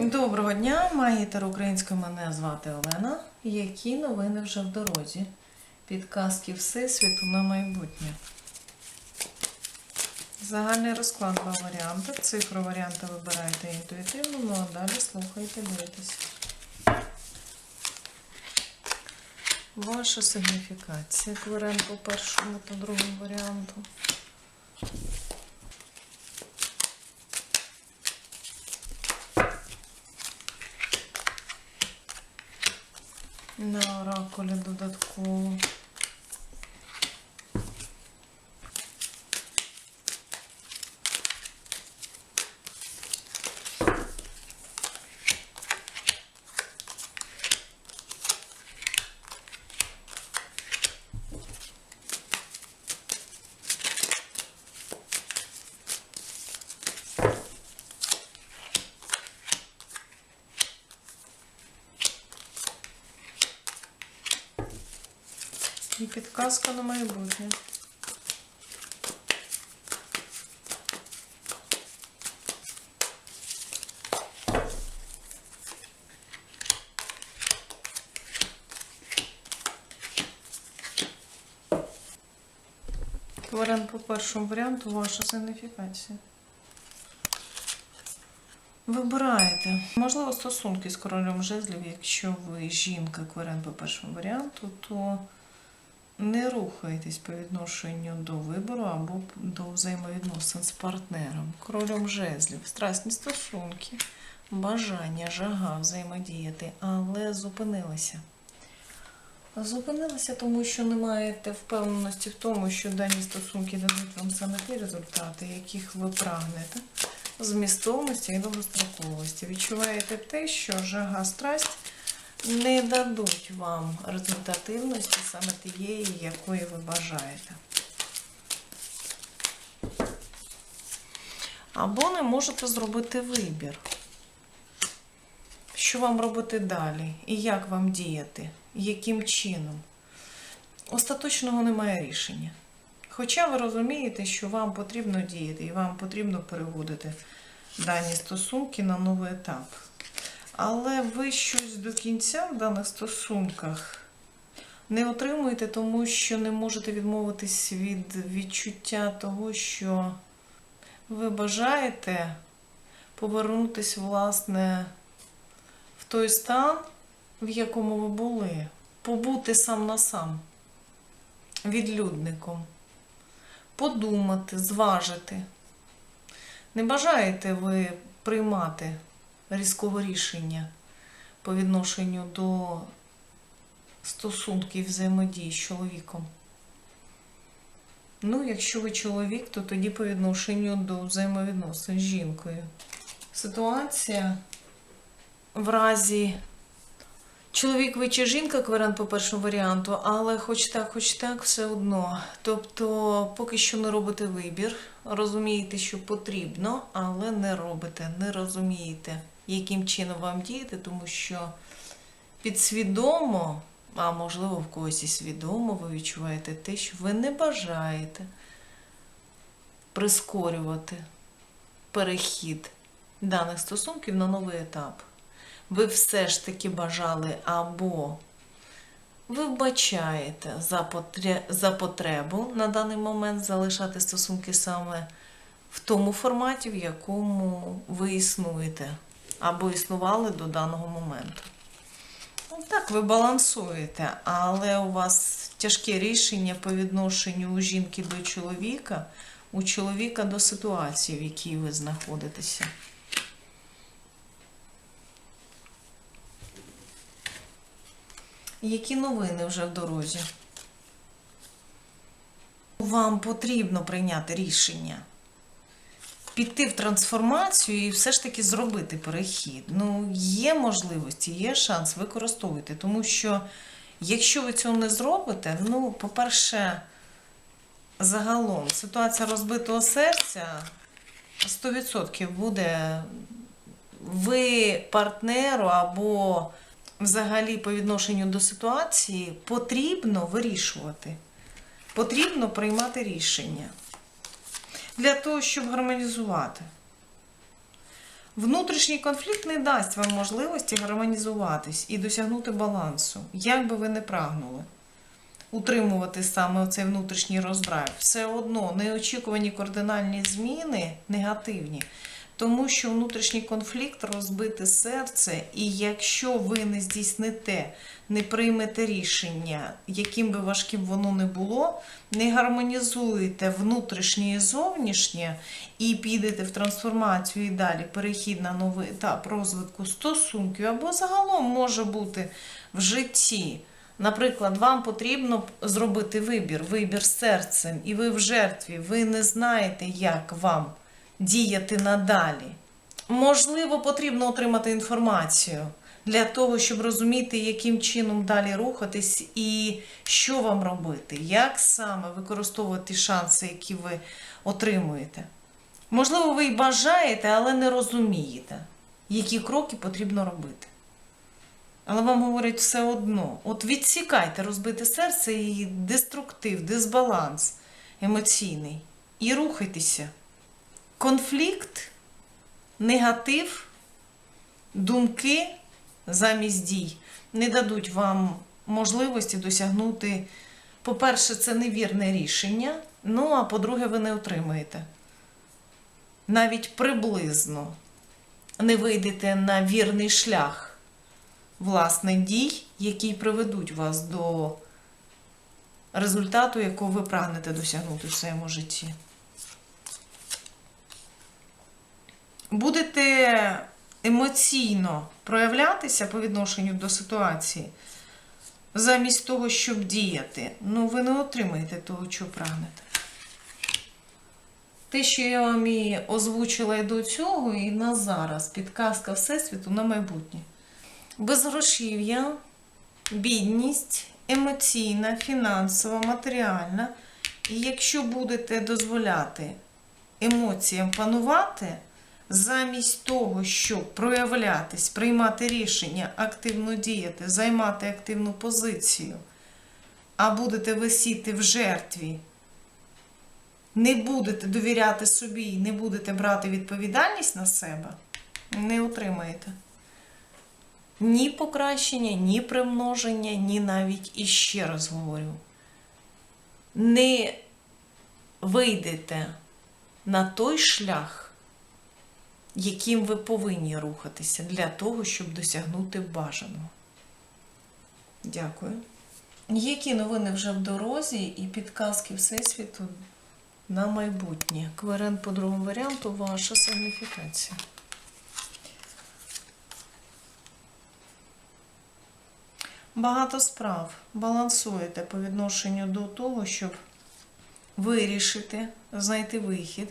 Доброго дня, магітер українською мене звати Олена. Які новини вже в дорозі? Підказки Всесвіту на майбутнє. Загальний розклад два варіанти. Цифру варіанти вибираєте інтуїтивно, ну а далі слухайте, дивитесь. Ваша сигніфікація. Кварен по першому та другому варіанту. На оракулі додатково. Підказка на майбутнє. Варіант по першому варіанту ваша сигніфікація. Вибираєте. Можливо, стосунки з королем жезлів, якщо ви жінка кварен по першому варіанту, то не рухайтесь по відношенню до вибору або до взаємовідносин з партнером. Королем жезлів, страсні стосунки, бажання, жага взаємодіяти, але зупинилися. Зупинилися, тому що не маєте впевненості в тому, що дані стосунки дадуть вам саме ті результати, яких ви прагнете, змістовності і довгостроковості. Відчуваєте те, що жага, страсть не дадуть вам результативності саме тієї, якої ви бажаєте. Або не можете зробити вибір. Що вам робити далі? І як вам діяти? Яким чином? Остаточного немає рішення. Хоча ви розумієте, що вам потрібно діяти і вам потрібно переводити дані стосунки на новий етап. Але ви щось до кінця в даних стосунках не отримуєте, тому що не можете відмовитись від відчуття того, що ви бажаєте повернутись, власне, в той стан, в якому ви були, побути сам на сам, відлюдником, подумати, зважити. Не бажаєте ви приймати різкого рішення по відношенню до стосунків взаємодії з чоловіком. Ну, якщо ви чоловік, то тоді по відношенню до взаємовідносин з жінкою. Ситуація в разі чоловік ви чи жінка, кваріант по першому варіанту, але хоч так, хоч так, все одно. Тобто, поки що не робите вибір, розумієте, що потрібно, але не робите, не розумієте, яким чином вам діяти, тому що підсвідомо, а можливо в когось і свідомо, ви відчуваєте те, що ви не бажаєте прискорювати перехід даних стосунків на новий етап. Ви все ж таки бажали або ви вбачаєте за, потре... за потребу на даний момент залишати стосунки саме в тому форматі, в якому ви існуєте, або існували до даного моменту. Ну, так, ви балансуєте, але у вас тяжке рішення по відношенню у жінки до чоловіка, у чоловіка до ситуації, в якій ви знаходитеся. Які новини вже в дорозі? Вам потрібно прийняти рішення, піти в трансформацію і все ж таки зробити перехід. Ну, є можливості, є шанс, використовуйте. Тому що, якщо ви цього не зробите, ну, по-перше, загалом ситуація розбитого серця 100% буде ви партнеру або взагалі по відношенню до ситуації потрібно вирішувати. Потрібно приймати рішення для того, щоб гармонізувати. Внутрішній конфлікт не дасть вам можливості гармонізуватись і досягнути балансу, як би ви не прагнули. Утримувати саме цей внутрішній роздрайв. Все одно неочікувані кардинальні зміни негативні, тому що внутрішній конфлікт розбите серце, і якщо ви не здійсните, не приймете рішення, яким би важким воно не було, не гармонізуєте внутрішнє і зовнішнє і підете в трансформацію і далі перехід на новий етап розвитку стосунків, або загалом може бути в житті. Наприклад, вам потрібно зробити вибір, вибір серцем, і ви в жертві, ви не знаєте, як вам діяти надалі. Можливо, потрібно отримати інформацію для того, щоб розуміти, яким чином далі рухатись і що вам робити, як саме використовувати шанси, які ви отримуєте. Можливо, ви й бажаєте, але не розумієте, які кроки потрібно робити. Але вам говорять все одно: от відсікайте розбите серце і деструктив, дисбаланс емоційний. І рухайтеся. Конфлікт, негатив, думки замість дій не дадуть вам можливості досягнути, по-перше, це невірне рішення. Ну, а по-друге, ви не отримаєте. Навіть приблизно не вийдете на вірний шлях власне дій, які приведуть вас до результату, якого ви прагнете досягнути в своєму житті. Будете емоційно проявлятися по відношенню до ситуації, замість того, щоб діяти, ну ви не отримаєте того, чого прагнете. Те, що я вам і озвучила і до цього, і на зараз підказка Всесвіту на майбутнє. Безгрошів'я, бідність, емоційна, фінансова, матеріальна. І якщо будете дозволяти емоціям панувати, замість того, щоб проявлятись, приймати рішення, активно діяти, займати активну позицію, а будете висіти в жертві, не будете довіряти собі не будете брати відповідальність на себе, не отримаєте ні покращення, ні примноження, ні навіть іще раз говорю. Не вийдете на той шлях, яким ви повинні рухатися для того, щоб досягнути бажаного. Дякую. Які новини вже в дорозі і підказки Всесвіту на майбутнє? Кверен по другому варіанту ваша сигніфікація. Багато справ балансуєте по відношенню до того, щоб вирішити, знайти вихід,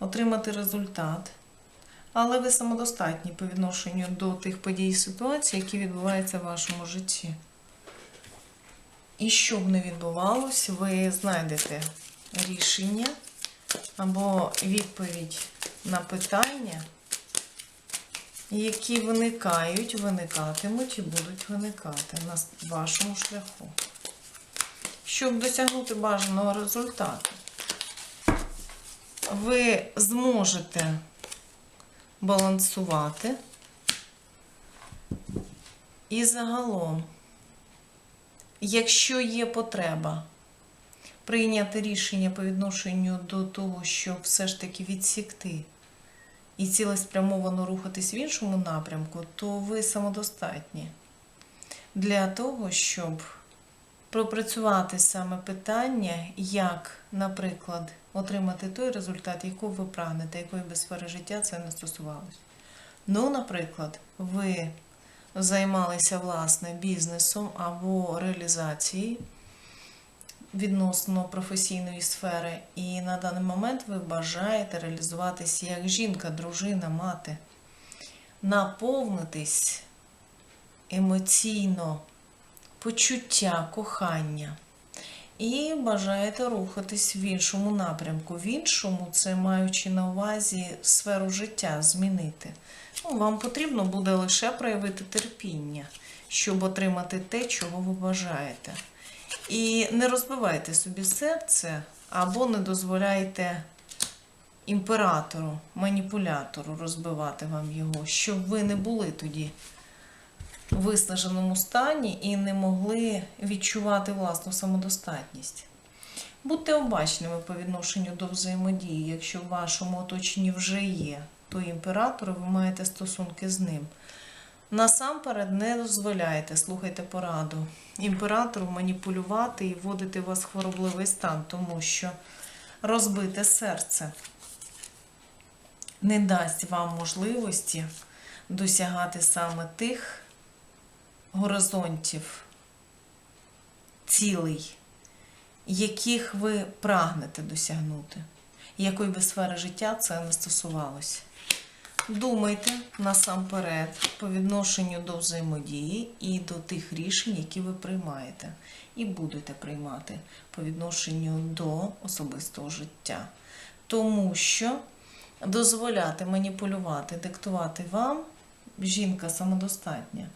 отримати результат. Але ви самодостатні по відношенню до тих подій і ситуацій, які відбуваються в вашому житті. І що б не відбувалось, ви знайдете рішення або відповідь на питання які виникають, виникатимуть і будуть виникати на вашому шляху. Щоб досягнути бажаного результату, ви зможете балансувати. І загалом, якщо є потреба прийняти рішення по відношенню до того, щоб все ж таки відсікти і цілеспрямовано рухатись в іншому напрямку, то ви самодостатні для того, щоб пропрацювати саме питання, як, наприклад, отримати той результат, якого ви прагнете, якої би сфери життя це не стосувалось. Ну, наприклад, ви займалися власне бізнесом або реалізацією відносно професійної сфери, і на даний момент ви бажаєте реалізуватися як жінка, дружина, мати, наповнитись емоційно почуття, кохання. І бажаєте рухатись в іншому напрямку. В іншому, це маючи на увазі сферу життя, змінити. Ну, Вам потрібно буде лише проявити терпіння, щоб отримати те, чого ви бажаєте. І не розбивайте собі серце або не дозволяйте імператору, маніпулятору розбивати вам його, щоб ви не були тоді виснаженому стані і не могли відчувати власну самодостатність. Будьте обачними по відношенню до взаємодії. Якщо в вашому оточенні вже є той імператор, ви маєте стосунки з ним. Насамперед не дозволяйте, слухайте пораду імператору маніпулювати і вводити вас в хворобливий стан, тому що розбите серце не дасть вам можливості досягати саме тих горизонтів, цілей, яких ви прагнете досягнути, якої би сфери життя це не стосувалося. Думайте насамперед по відношенню до взаємодії і до тих рішень, які ви приймаєте, і будете приймати по відношенню до особистого життя. Тому що дозволяти маніпулювати, диктувати вам жінка самодостатня.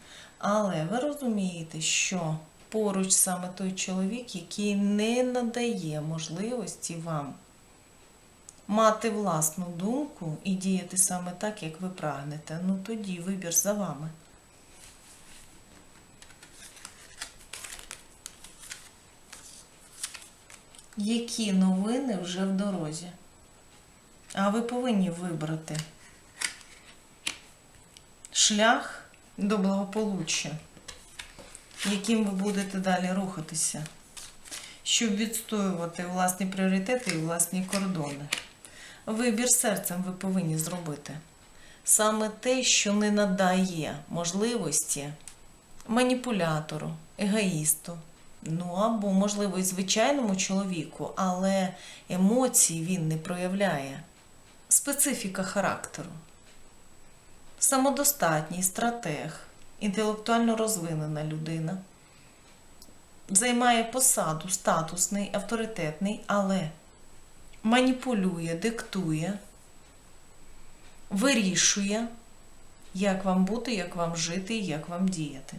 Але ви розумієте, що поруч саме той чоловік, який не надає можливості вам мати власну думку і діяти саме так, як ви прагнете, ну тоді вибір за вами. Які новини вже в дорозі? А ви повинні вибрати шлях до благополуччя, яким ви будете далі рухатися, щоб відстоювати власні пріоритети і власні кордони. Вибір серцем ви повинні зробити. Саме те, що не надає можливості маніпулятору, егоїсту, ну або, можливо, і звичайному чоловіку, але емоцій він не проявляє. Специфіка характеру. Самодостатній стратег, інтелектуально розвинена людина. Займає посаду статусний, авторитетний, але маніпулює, диктує, вирішує, як вам бути, як вам жити як вам діяти.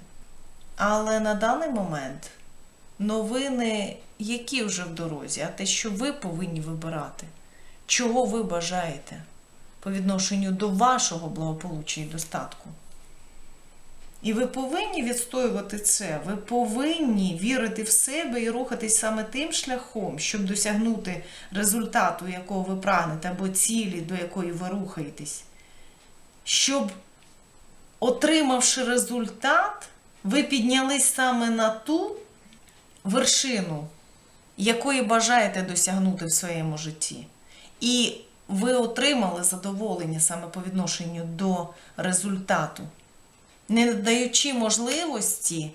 Але на даний момент новини, які вже в дорозі, а те, що ви повинні вибирати, чого ви бажаєте по відношенню до вашого благополуччя і достатку. І ви повинні відстоювати це. Ви повинні вірити в себе і рухатись саме тим шляхом, щоб досягнути результату, якого ви прагнете, або цілі, до якої ви рухаєтесь. Щоб, отримавши результат, ви піднялись саме на ту вершину, якої бажаєте досягнути в своєму житті. І ви отримали задоволення саме по відношенню до результату не даючи можливості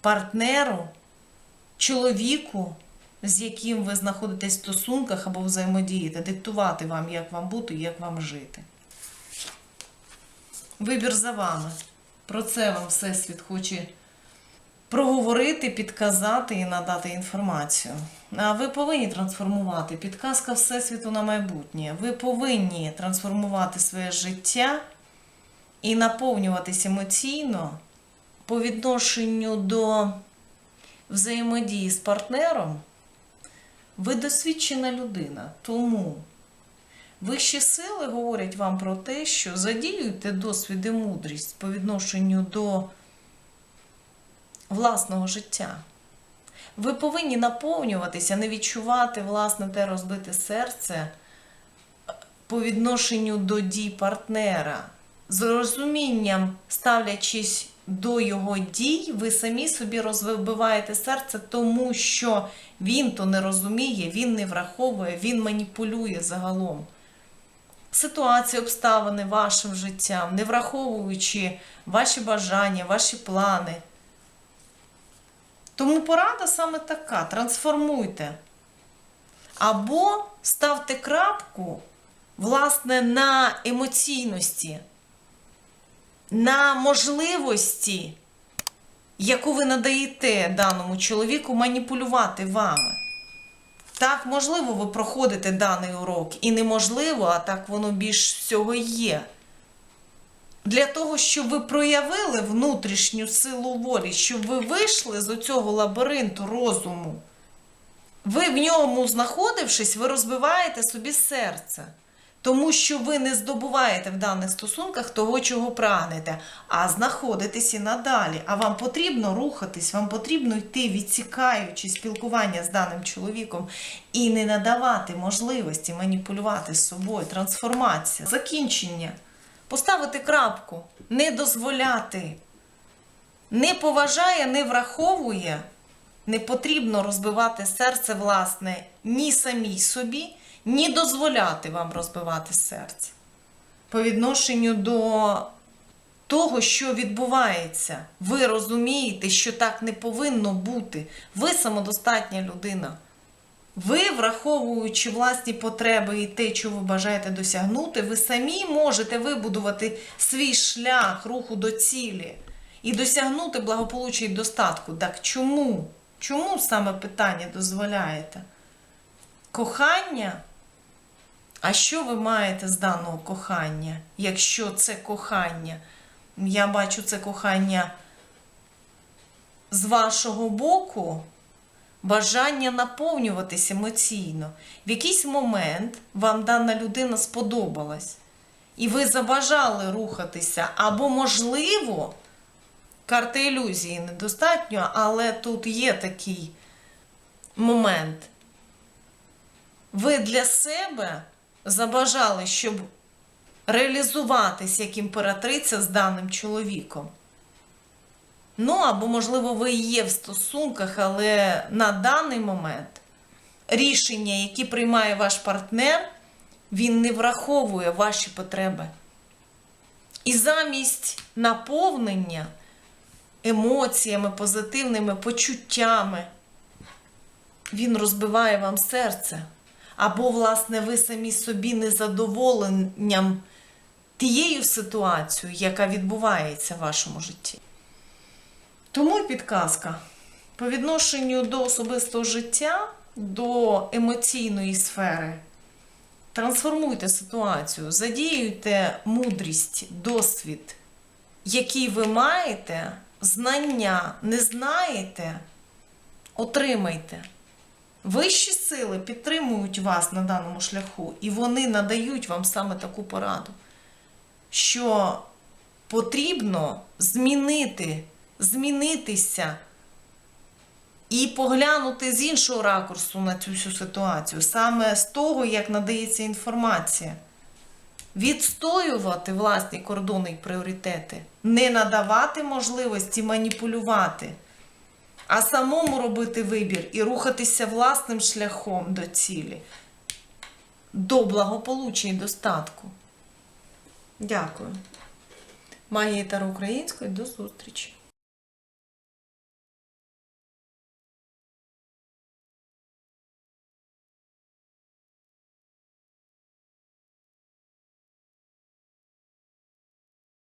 партнеру, чоловіку, з яким ви знаходитесь в стосунках або взаємодієте, диктувати вам, як вам бути як вам жити. Вибір за вами. Про це вам Всесвіт хоче проговорити, підказати і надати інформацію. Ви повинні трансформувати підказка Всесвіту на майбутнє. Ви повинні трансформувати своє життя і наповнюватись емоційно по відношенню до взаємодії з партнером, ви досвідчена людина. Тому вищі сили говорять вам про те, що задіюйте досвід і мудрість по відношенню до власного життя. Ви повинні наповнюватися, не відчувати власне те розбите серце по відношенню до дій партнера з розумінням, ставлячись до його дій, ви самі собі розбиваєте серце, тому що він то не розуміє, він не враховує, він маніпулює загалом. Ситуації, обставини вашим життям, не враховуючи ваші бажання, ваші плани. Тому порада саме така: трансформуйте. Або ставте крапку, власне, на емоційності на можливості, яку ви надаєте даному чоловіку, маніпулювати вами. Так, можливо, ви проходите даний урок, і неможливо, а так воно більш всього є. Для того, щоб ви проявили внутрішню силу волі, щоб ви вийшли з оцього лабіринту розуму ви в ньому знаходившись, ви розбиваєте собі серце. Тому що ви не здобуваєте в даних стосунках того, чого прагнете, а знаходитесь і надалі. А вам потрібно рухатись, вам потрібно йти, відсікаючи спілкування з даним чоловіком і не надавати можливості маніпулювати з собою, трансформація, закінчення, поставити крапку, не дозволяти, не поважає, не враховує. Не потрібно розбивати серце, власне, ні самій собі, ні дозволяти вам розбивати серце. По відношенню до того, що відбувається, ви розумієте, що так не повинно бути. Ви самодостатня людина. Ви, враховуючи власні потреби і те, що ви бажаєте досягнути, ви самі можете вибудувати свій шлях руху до цілі і досягнути благополуччя і достатку. Так чому? Чому саме питання дозволяєте? Кохання? А що ви маєте з даного кохання, якщо це кохання? Я бачу це кохання з вашого боку, бажання наповнюватись емоційно. В якийсь момент вам дана людина сподобалась, і ви забажали рухатися, або, можливо, карти ілюзії недостатньо, але тут є такий момент. Ви для себе забажали, щоб реалізуватись як імператриця з даним чоловіком. Ну, або, можливо, ви є в стосунках, але на даний момент рішення, які приймає ваш партнер, він не враховує ваші потреби. І замість наповнення емоціями, позитивними почуттями, він розбиває вам серце. Або, власне, ви самі собі незадоволенням тією ситуацією, яка відбувається в вашому житті. Тому підказка по відношенню до особистого життя, до емоційної сфери. Трансформуйте ситуацію, задіюйте мудрість, досвід, який ви маєте, знання не знаєте, отримайте. Вищі сили підтримують вас на даному шляху, і вони надають вам саме таку пораду, що потрібно змінити, змінитися і поглянути з іншого ракурсу на цю всю ситуацію, саме з того, як надається інформація. Відстоювати власні кордони і пріоритети, не надавати можливості маніпулювати а самому робити вибір і рухатися власним шляхом до цілі, до благополуччя і достатку. Дякую. Магія Таро Української, до зустрічі!